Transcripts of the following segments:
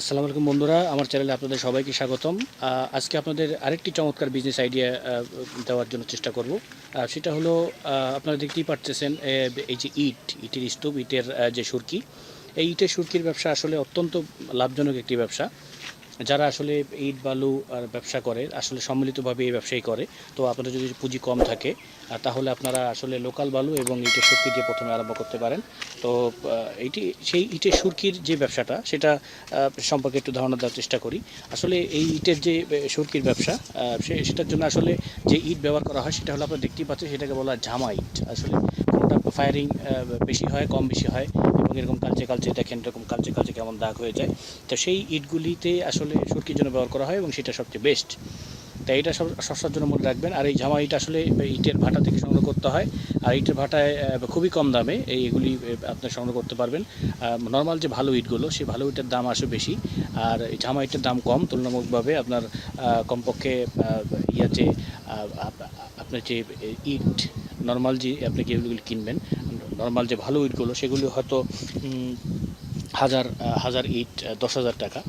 আসসালামু আলাইকুম বন্ধুরা, আমার চ্যানেলে আপনাদের সবাইকে স্বাগতম। আজকে আপনাদের আরেকটি চমৎকার বিজনেস আইডিয়া দেওয়ার জন্য চেষ্টা করব। সেটা হলো আপনারা দেখতেই পারতেছেন এই যে ইট, ইটের স্তূপ, ইটের যে সুরকি। এই ইটের সুরকির ব্যবসা আসলে অত্যন্ত লাভজনক একটি ব্যবসা। যারা আসলে ইট, বালু আর ব্যবসা করে, আসলে সম্মিলিতভাবে এই ব্যবসায়ী করে, তো আপনাদের যদি পুঁজি কম থাকে তাহলে আপনারা আসলে লোকাল বালু এবং ইটের সুরকি দিয়ে প্রথমে আরম্ভ করতে পারেন। তো এটি, সেই ইটের সুরকির যে ব্যবসাটা, সেটা সম্পর্কে একটু ধারণা দেওয়ার চেষ্টা করি। আসলে এই ইটের যে সুরকির ব্যবসা সে, সেটার জন্য আসলে যে ইট ব্যবহার করা হয়, সেটা হলো আপনারা দেখতেই পাচ্ছেন, সেটাকে বলা ঝামা ইট। আসলে কোনোটা ফায়ারিং বেশি হয়, কম বেশি হয় এরকম কালচে কালচে দেখেন এরকম কালচে কালচে কেমন দাগ হয়ে যায়। তো সেই ইটগুলিতে আসলে সুরকির জন্য ব্যবহার করা হয় এবং সেটা সবচেয়ে বেস্ট তাই এটা সব সস্তার জন্য মনে রাখবেন। আর এই জামা ইট আসলে ইটের ভাটা থেকে সংগ্রহ করতে হয়। আর ইটের ভাটায় খুবই কম দামে এই এগুলি আহ, আপনি সংগ্রহ করতে পারবেন। নর্মাল যে ভালো ইটগুলো সেই ভালো ইটের দাম আসে বেশি। আর এই জামা ইটের দাম কম। তুলনামূলকভাবে আপনার কমপক্ষে ইয়া যে আপনার যে ইট নর্মাল যে আপনি যেগুলি কিনবেন নর্মাল যে ভালো ইটগুলো সেগুলি হয়তো হাজার হাজার ইট দশ হাজার টাকা।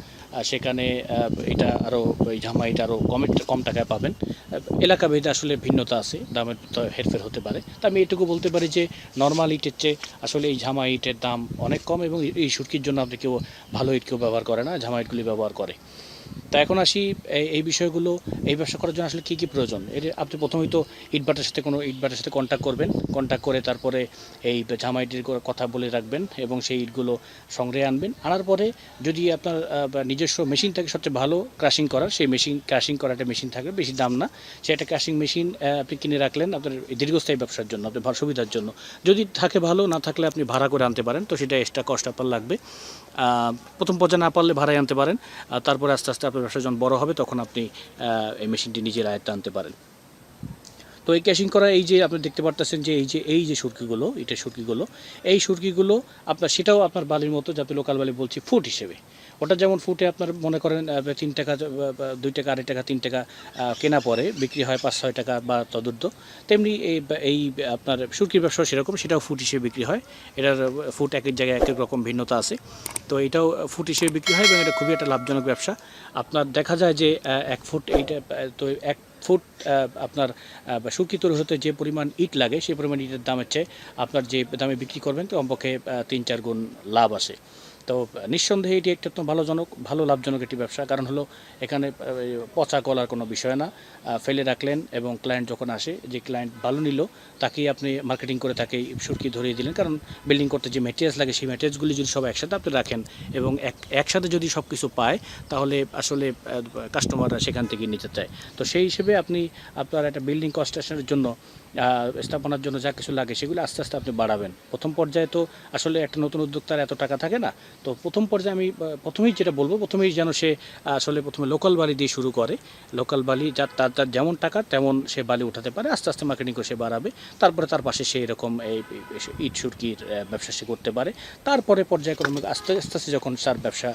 সেখানে এটা আরও ওই জামা এটা আরও কমে কম টাকায় পাবেন। এলাকা ভেদে আসলে ভিন্নতা আছে দামের তো হেরফের হতে পারে। তা আমি এটুকু বলতে পারি যে নর্মাল ইটের চেয়ে আসলে এই ঝামা ইটের দাম অনেক কম এবং এই সুটকির জন্য আপনি কেউ ভালো ইট কেউ ব্যবহার করে না ঝামা ইটগুলি ব্যবহার করে। তা এখন আসি এই- বিষয়গুলো, এই ব্যবসা করার জন্য আসলে কী কী প্রয়োজন? এর আপনি প্রথমেই তো ইটবাটার সাথে কোনো ইটবাটার সাথে কন্ট্যাক্ট করবেন। কন্ট্যাক্ট করে তারপরে এই জামাইটির কথা বলে রাখবেন এবং সেই ইটগুলো সংগ্রহে আনবেন। আনার পরে যদি আপনার নিজস্ব মেশিন থাকে, সবচেয়ে ভালো ক্রাশিং করার, সেই মেশিন ক্রাশিং করা একটা মেশিন থাকবে, বেশি দাম না। সে একটা ক্রাশিং মেশিন আপনি কিনে রাখলেন আপনার দীর্ঘস্থায়ী ব্যবসার জন্য, আপনার সুবিধার জন্য। যদি থাকে ভালো, না থাকলে আপনি ভাড়া করে আনতে পারেন, তো সেটা এক্সট্রা কষ্ট আপনার লাগবে। প্রথম পর্যায়ে না পারলে ভাড়ায় আনতে পারেন। তারপরে আস্তে আস্তে আপনার ব্যবসা যখন বড় হবে, তখন আপনি এই মেশিনটি নিজের আয়ত্তে আনতে পারেন। তো এই ক্যাশিং করা, এই যে আপনি দেখতে পারতেছেন যে এই যে এই যে সুরকিগুলো, এটা সুরকিগুলো, এই সুরকিগুলো আপনার, সেটাও আপনার বালির মতো যাতে লোকাল বালি বলছি ফুট হিসেবে। ওটা যেমন ফুটে আপনার মনে করেন তিন টাকা দুই টাকা আড়াই টাকা তিন টাকা কেনা পরে বিক্রি হয় পাঁচ ছয় টাকা বা তদুর্ধ তেমনি এই এই আপনার সুরকির ব্যবসা সেরকম সেটাও ফুট হিসেবে বিক্রি হয়। এটার ফুট এক এক জায়গায় এক এক রকম ভিন্নতা আছে। তো এটাও ফুট হিসেবে বিক্রি হয় এবং এটা খুবই একটা লাভজনক ব্যবসা। আপনার দেখা যায় যে এক ফুট এইটা তো এক ফুট আপনার শুকি তৈরি হতে যে পরিমাণ ইট লাগে সেই পরিমাণ ইটের দামের চেয়ে আপনার যে দামে বিক্রি করবেন তো কমপক্ষে আহ, তিন চার গুণ লাভ আসে তো নিঃসন্দেহে এটি একটি অত্যন্ত ভালোজনক, ভালো লাভজনক একটি ব্যবসা। কারণ হলো এখানে পচা কলার কোনো বিষয় না। ফেলে রাখলেন এবং ক্লায়েন্ট যখন আসে, যে ক্লায়েন্ট ভালো নিল, তাকেই আপনি মার্কেটিং করে তাকে সুরকি ধরিয়ে দিলেন। কারণ বিল্ডিং করতে যে ম্যাটেরিয়ালস লাগে, সেই ম্যাটেরিয়ালসগুলি যদি সব একসাথে আপনি রাখেন এবং এক, একসাথে যদি সব কিছু পায়, তাহলে আসলে কাস্টমাররা সেখান থেকে নিতে চায়। তো সেই হিসেবে আপনি আপনার একটা বিল্ডিং কনস্ট্রাকশনের জন্য স্থাপনার জন্য যা কিছু লাগে সেগুলো আস্তে আস্তে আপনি বাড়াবেন। প্রথম পর্যায়ে তো আসলে একটা নতুন উদ্যোক্তার এত টাকা থাকে না। তো প্রথম পর্যায়ে আমি প্রথমেই যেটা বলব, প্রথমেই যেন সে আসলে প্রথমে লোকাল বালি দিয়ে শুরু করে। লোকাল বালি যার তার তার যেমন টাকা তেমন সে বালি উঠাতে পারে। আস্তে আস্তে মার্কেটিং করে সে বাড়াবে। তারপরে তার পাশে সে এরকম এই ইট সুরকির ব্যবসা সে করতে পারে। তারপরে পর্যায়ক্রমে আস্তে আস্তে আস্তে যখন তার ব্যবসা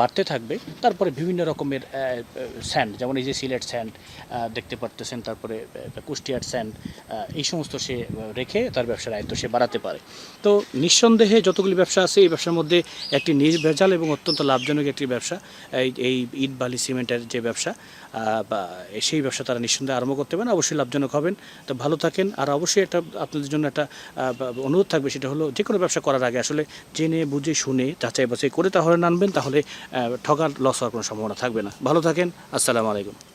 বাড়তে থাকবে, তারপরে বিভিন্ন রকমের স্যান্ড যেমন এই যে সিলেট স্যান্ড দেখতে পারতেছেন। তারপরে কুষ্টিয়ার স্যান্ড এই সমস্ত সে রেখে তার ব্যবসার আয়ত্ত সে বাড়াতে পারে। তো নিঃসন্দেহে যতগুলি ব্যবসা আছে, এই ব্যবসার মধ্যে একটি নির্ভেজাল এবং অত্যন্ত লাভজনক একটি ব্যবসা। এই এই ইট, বালি, সিমেন্টের যে ব্যবসা বা সেই ব্যবসা তারা নিঃসন্দেহে আরম্ভ করতে পারেন, অবশ্যই লাভজনক হবেন। তো ভালো থাকেন। আর অবশ্যই একটা আপনাদের জন্য একটা অনুরোধ থাকবে, সেটা হলো যে কোনো ব্যবসা করার আগে আসলে জেনে, বুঝে, শুনে যাচাই বাছাই করে তাহলে নানবেন তাহলে ঠকার লস হওয়ার কোনো সম্ভাবনা থাকবে না। ভালো থাকেন। আসসালামু আলাইকুম।